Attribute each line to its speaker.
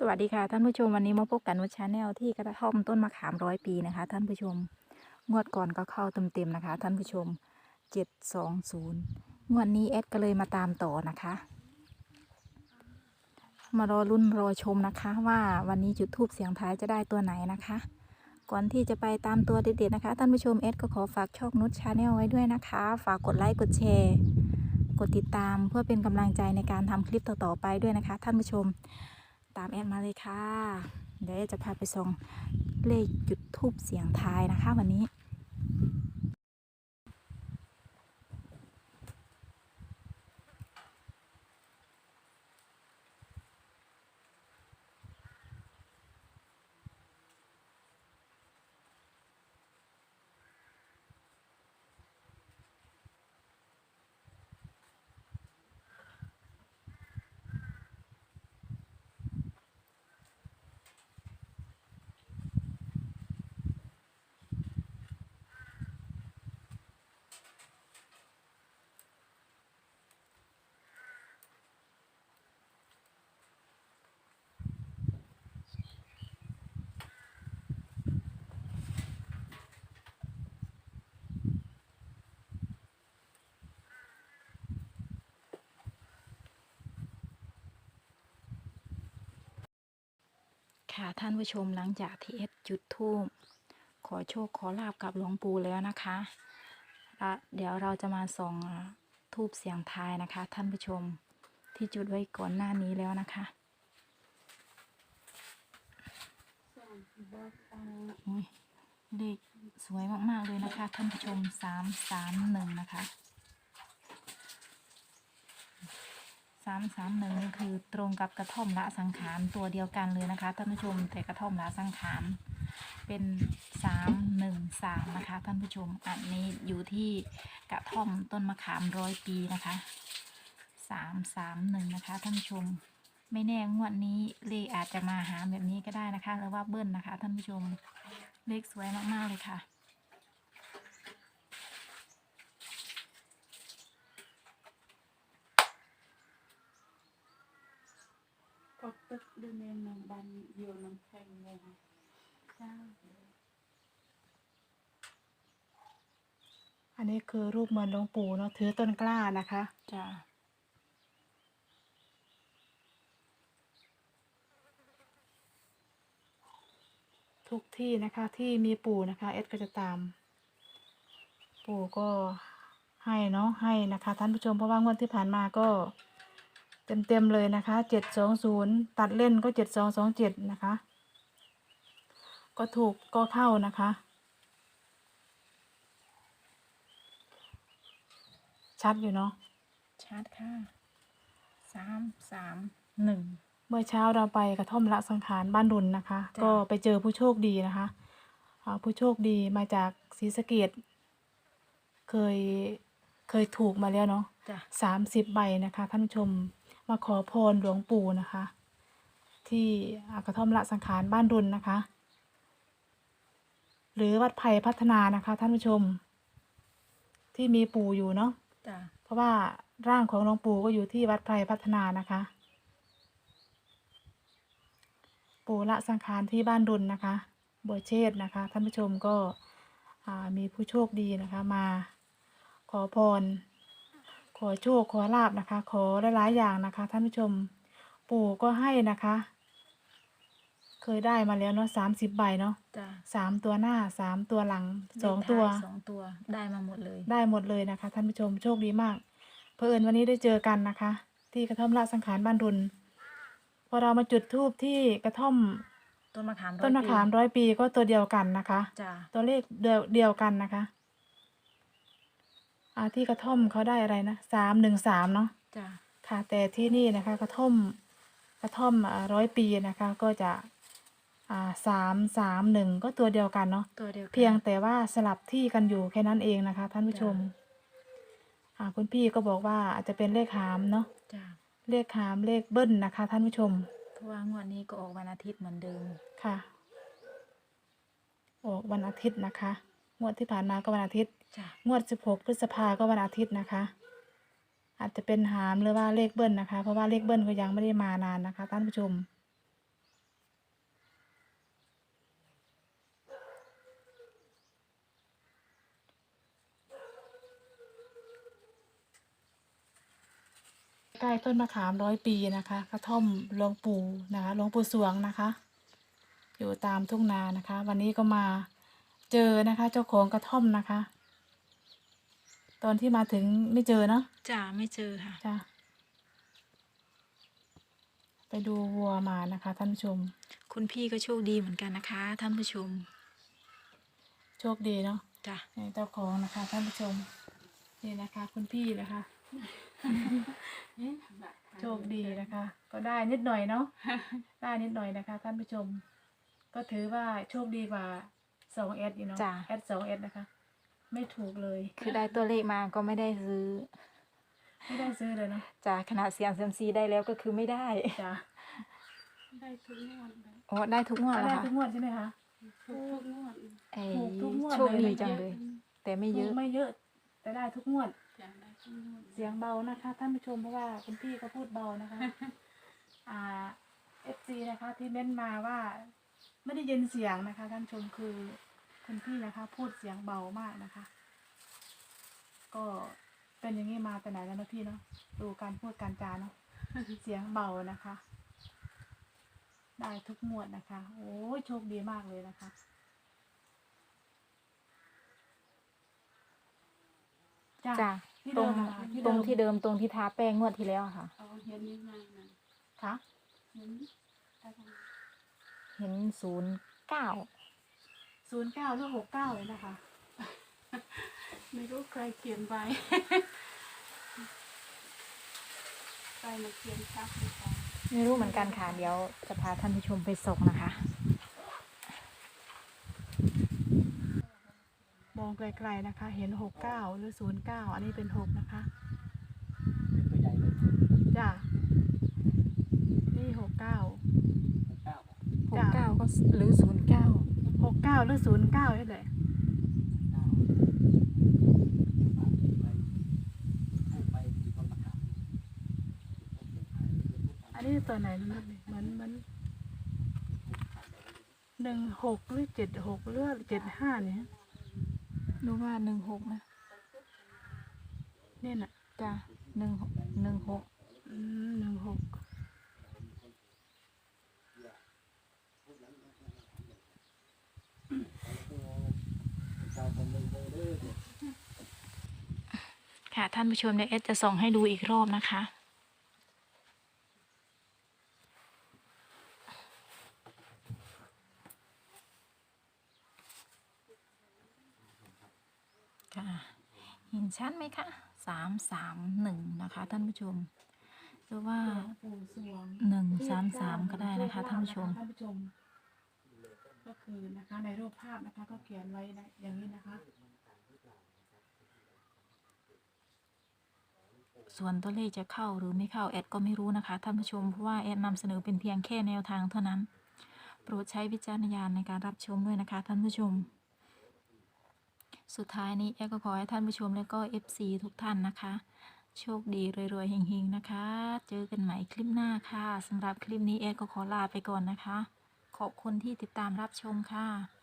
Speaker 1: สวัสดีค่ะท่านผู้ชมวันนี้มาพบกันวัชชาแนลที่กระท่อมต้นมะขามร้อยปีนะคะ ท่านผู้ชม งวดก่อนก็เข้าเต็มๆนะคะ ท่านผู้ชมเจ็ดสองศูนย์งวดนี้แอดก็เลยมาตามต่อนะคะ มารอรุ่นรอชมนะคะว่าวันนี้จุดทูบเสียงท้ายจะได้ตัวไหนนะคะ ก่อนที่จะไปตามตัวเด็ดๆนะคะ ท่านผู้ชมแอดก็ขอฝากช่องนุชชาแนลไว้ด้วยนะคะ ฝากกดไลค์กดแชร์ กดติดตามเพื่อเป็นกำลังใจในการทำคลิปต่อๆไปด้วยนะคะ ท่านผู้ชม ตามแอดมาเลยค่ะ เดี๋ยวจะพาไปส่องเลขจุดทูบเสียงทายนะคะวันนี้ ค่ะท่านผู้ชมหลังจากที่เอดจุดทูบขอโชคขอลาบกับหลวงปู่แล้วนะคะและเดี๋ยวเราจะมาส่องทูบเสียงทายนะคะ ท่านผู้ชมที่จุดไว้ก่อนหน้านี้แล้วนะคะโอ้ยเลขสวยมาก ๆ เลยนะคะ ท่านผู้ชมสามสามหนึ่งนะคะ สามสามหนึ่งนี่คือตรงกับกระท่อมละสังขารตัวเดียวกันเลยนะคะท่านผู้ชมแต่กระท่อมละสังขารเป็นสามหนึ่งสามนะคะท่านผู้ชมอันนี้อยู่ที่กระท่อมต้นมะขามร้อยปีนะคะสามสามหนึ่งนะคะท่านผู้ชมไม่แน่งวดนี้เลขอาจจะมาหาแบบนี้ก็ได้นะคะหรือว่าเบิ้ลนะคะท่านผู้ชมเลขสวยมากๆเลยค่ะ
Speaker 2: có tức đưa nên nó ban nhiều năm thành rồi sao
Speaker 3: อันนี้คือรูปเหมือนหลวงปู่เนาะถือต้นกล้านะคะ
Speaker 1: จ้า
Speaker 3: ทุกที่นะคะที่มีปู่นะคะเอสก็จะตาม ปู่ก็ให้เนาะให้นะคะ ท่านผู้ชมเพราะว่างวดที่ผ่านมาก็ เต็มเต็มๆเลยนะคะเจ็ดสองศูนย์ตัดเล่นก็เจ็ดสองสองเจ็ดนะคะ ก็ถูกก็เข้านะคะ ชัดอยู่เนาะ
Speaker 1: ชัดค่ะสามสามหนึ่ง
Speaker 3: เมื่อเช้าเราไปกระท่อมละสังขารบ้านรุนนะคะ
Speaker 1: จ้ะ
Speaker 3: ก็ไปเจอผู้โชคดีนะคะอ่าผู้โชคดีมาจากศรีสะเกดเคยเคยถูกมาแล้วเนาะ
Speaker 1: จ้ะ
Speaker 3: สามสิบใบนะคะท่านผู้ชม มาขอพรหลวงปู่นะคะ ที่อ่ากระท่อมละสังขารบ้านรุนนะคะ หรือวัดไผ่พัฒนานะคะ ท่านผู้ชม ที่มีปู่อยู่เนาะ
Speaker 1: จ้ะ
Speaker 3: เพราะว่าร่างของหลวงปู่ก็อยู่ที่วัดไพรพัฒนานะคะ ปู่ละสังขารที่บ้านรุนนะคะบัวเชษฐ์นะคะ ท่านผู้ชมก็อ่ามีผู้โชคดีนะคะมาขอพร ขอโชคขอลาบนะคะ ขอหลายๆอย่างนะคะ ท่านผู้ชม ปู่ก็ให้นะคะ เคยได้มาแล้วเนาะสามสิบใบเนาะ
Speaker 1: จ้ะ
Speaker 3: สามตัวหน้าสามตัวหลังสองตัว
Speaker 1: เลขท้ายสองตัวได้มาหมดเลย
Speaker 3: ได้หมดเลยนะคะ ท่านผู้ชมโชคดีมากเผอิญวันนี้ได้เจอกันนะคะ ที่กระท่อมละสังขารบ้านรุน พอเรามาจุดธูปที่กระท่อม
Speaker 1: ต้นมะขามร้อย
Speaker 3: ต้นมะขาม
Speaker 1: ปี
Speaker 3: ร้อยปีก็ตัวเดียวกันนะคะ
Speaker 1: จ้ะ
Speaker 3: ตัวเลขเดียวเดียวกันนะคะ อ่าที่กระท่อมเขาได้อะไรนะสามหนึ่งสามเนาะ
Speaker 1: จ้ะ
Speaker 3: ค่ะ แต่ที่นี่นะคะ กระท่อมกระท่อมร้อยปีนะคะ ก็จะอ่าสามสามหนึ่งก็ตัวเดียวกันเนาะ
Speaker 1: ตัวเดียวกัน
Speaker 3: เพียงแต่ว่าสลับที่กันอยู่แค่นั้นเองนะคะ ท่านผู้ชม อ่าคุณพี่ก็บอกว่าอาจจะเป็นเลขหามเนาะ
Speaker 1: จ้ะ
Speaker 3: เลขหามเลขเบิ้ลนะคะ ท่านผู้ชม
Speaker 1: เพราะว่างวดนี้ก็ออกวันอาทิตย์เหมือนเดิม
Speaker 3: ค่ะ ออกวันอาทิตย์นะคะ งวดที่ผ่านมาก็วันอาทิตย์ งวดหกพฤษภาก็วันอาทิตย์นะคะ อาจจะเป็นหามหรือว่าเลขเบิ้ลนะคะ เพราะว่าเลขเบิ้ลก็ยังไม่ได้มานานนะคะท่านผู้ชม ใกล้ต้นมะขามร้อยปีนะคะ กระท่อมหลวงปู่นะคะหลวงปู่สวงนะคะ อยู่ตามทุ่งนานะคะ วันนี้ก็มา เจอนะคะ เจ้าของกระท่อมนะคะ ตอนที่มาถึงไม่เจอเนาะ
Speaker 1: จ้าไม่เจอค่ะ
Speaker 3: จ้ะไปดูวัวมานะคะท่านผู้ชม
Speaker 1: คุณพี่ก็โชคดีเหมือนกันนะคะ ท่านผู้ชม
Speaker 3: โชคดีเนาะ
Speaker 1: จ้ะ
Speaker 3: ในเจ้าของนะคะ ท่านผู้ชม นี่นะคะ คุณพี่นะคะ โชคดีนะคะ ก็ได้นิดหน่อยเนาะได้นิดหน่อยนะคะ ท่านผู้ชม ก็ถือว่าโชคดีกว่า สองเอสอยู่เนาะ
Speaker 1: จ้ะ
Speaker 3: เอสสองเอสนะคะ ไม่ถูกเลย
Speaker 1: คือได้ตัวเลขมาก็ไม่ได้ซื้อ
Speaker 3: ไม่ได้ซื้อเลยเนาะ
Speaker 1: จ้าขนาดเสียงเซยมซีได้แล้วก็คือไม่ได้
Speaker 3: จ้ะ
Speaker 2: ได้ทุกงวดเลย
Speaker 1: โอ้ได้ทุกงวด
Speaker 3: ได้
Speaker 1: แล้ว
Speaker 3: ทุก
Speaker 1: ค่ะ
Speaker 3: งวดใช่ไหมคะ
Speaker 2: ทุกทุกงวด
Speaker 1: เอ้ย
Speaker 3: ถูกทุกงวด
Speaker 1: โชค
Speaker 3: เลย
Speaker 1: ดีจังเลย แต่ไม่เย
Speaker 3: ถู
Speaker 1: อะ
Speaker 3: กไม่เยอะ แต่ได้ทุกงวด
Speaker 2: อยากได้ทุกงวด
Speaker 3: เสียงเบานะคะท่านผู้ชมเพราะว่าคุณพี่ก็พูดเบานะคะ อ่าเอฟซีนะคะที่เม้นมาว่า ไม่ได้ยินเสียงนะคะท่านผู้ชมคือ คุณพี่นะคะ พูดเสียงเบามากนะคะ ก็เป็นอย่างนี้มาแต่ไหนแล้วนะพี่เนาะดูการพูดการจาเนาะเสียงเบานะคะ ได้ทุกงวดนะคะ โอ้ยโชคดีมากเลยนะคะ
Speaker 1: จ้ะ
Speaker 3: ที่
Speaker 1: ตร
Speaker 3: เดิ
Speaker 1: ง
Speaker 3: มนะคะ
Speaker 1: ตรงที่เดิมตรงที่ทาแป้งงวดที่แล้วค่ะ
Speaker 2: เอาเห็นยังไงนะ
Speaker 3: ค่ะ
Speaker 2: เห็นอะไร
Speaker 1: เห็นศูนย์เก้า
Speaker 3: ศูนย์เก้าหรือหกเก้าเลยนะคะ
Speaker 2: ไม่รู้ใครเขียนไว้ ใครมาเขียนทับหรือเปล่า
Speaker 1: ไม่รู้เหมือนกันค่ะเดี๋ยวจะพาท่านผู้ชมไปส่งนะคะ
Speaker 3: มองไกลๆนะคะ เห็นหกเก้าหรือศูนย์เก้าอันนี้เป็นหกนะคะจ้ะนี่หกเก้า
Speaker 1: หกเก้าก็หรือศูนย์ เก้า
Speaker 3: หกเก้าหรือศูนย์เก้าใช่เลยอันนี้ตัวไหนนะเหมือนเหมือนหนึ่งหกหรือเจ็ดหกหรือเจ็ดห้าเนี่ย
Speaker 1: รู้ว่าหนึ่งหกนะ
Speaker 3: เนี่ยน่ะ
Speaker 1: จ้ะหนึ่งหนึ่งหก
Speaker 3: อืมหนึ่งหก
Speaker 1: ค่ะ ท่านผู้ชมเดี๋ยวเอสจะส่งให้ดูอีกรอบนะคะ ค่ะเห็นชัดไหมคะสามสามหนึ่งนะคะท่านผู้ชมหรือว่าหนึ่งสามสามก็ได้นะคะท่านผู้ชม
Speaker 3: ท่านผู้ชมก็คือนะคะในรูปภาพนะคะก็เขียนไว้นะอย่างนี้นะคะ
Speaker 1: ส่วนตัวเลขจะเข้าหรือไม่เข้าแอดก็ไม่รู้นะคะท่านผู้ชมเพราะว่าแอดนำเสนอเป็นเพียงแค่แนวทางเท่านั้น โปรดใช้วิจารณญาณในการรับชมด้วยนะคะท่านผู้ชม สุดท้ายนี้แอดก็ขอให้ท่านผู้ชมและก็ FC ทุกท่านนะคะ โชคดีรวยๆเฮงๆนะคะ เจอกันใหม่คลิปหน้าค่ะสำหรับคลิปนี้แอดก็ขอลาไปก่อนนะคะ ขอบคุณที่ติดตามรับชมค่ะ